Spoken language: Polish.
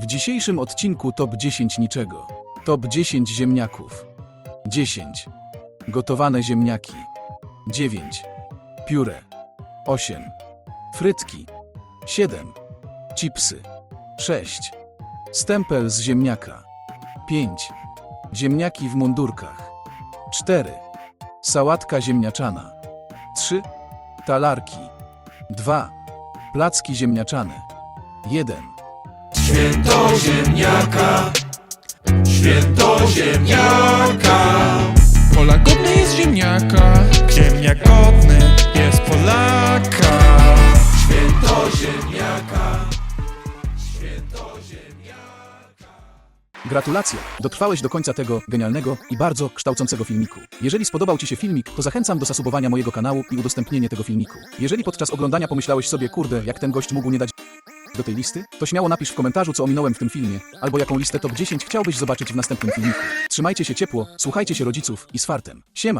W dzisiejszym odcinku top 10 niczego. Top 10 ziemniaków. 10. Gotowane ziemniaki. 9. Pióre. 8. Frytki. 7. Chipsy. 6. Stempel z ziemniaka. 5. Ziemniaki w mundurkach. 4. Sałatka ziemniaczana. 3. Talarki. 2. Placki ziemniaczane. 1. Święto ziemniaka, święto ziemniaka. Polak godny jest ziemniaka Ziemniak godny jest Polaka Święto ziemniaka, święto ziemniaka. Gratulacje! Dotrwałeś do końca tego genialnego i bardzo kształcącego filmiku. Jeżeli spodobał Ci się filmik, to zachęcam do zasubowania mojego kanału i udostępnienie tego filmiku. Jeżeli podczas oglądania pomyślałeś sobie, kurde, jak ten gość mógł nie dać do tej listy, to śmiało napisz w komentarzu, co ominąłem w tym filmie, albo jaką listę top 10 chciałbyś zobaczyć w następnym filmiku. Trzymajcie się ciepło, słuchajcie się rodziców i z fartem. Siema!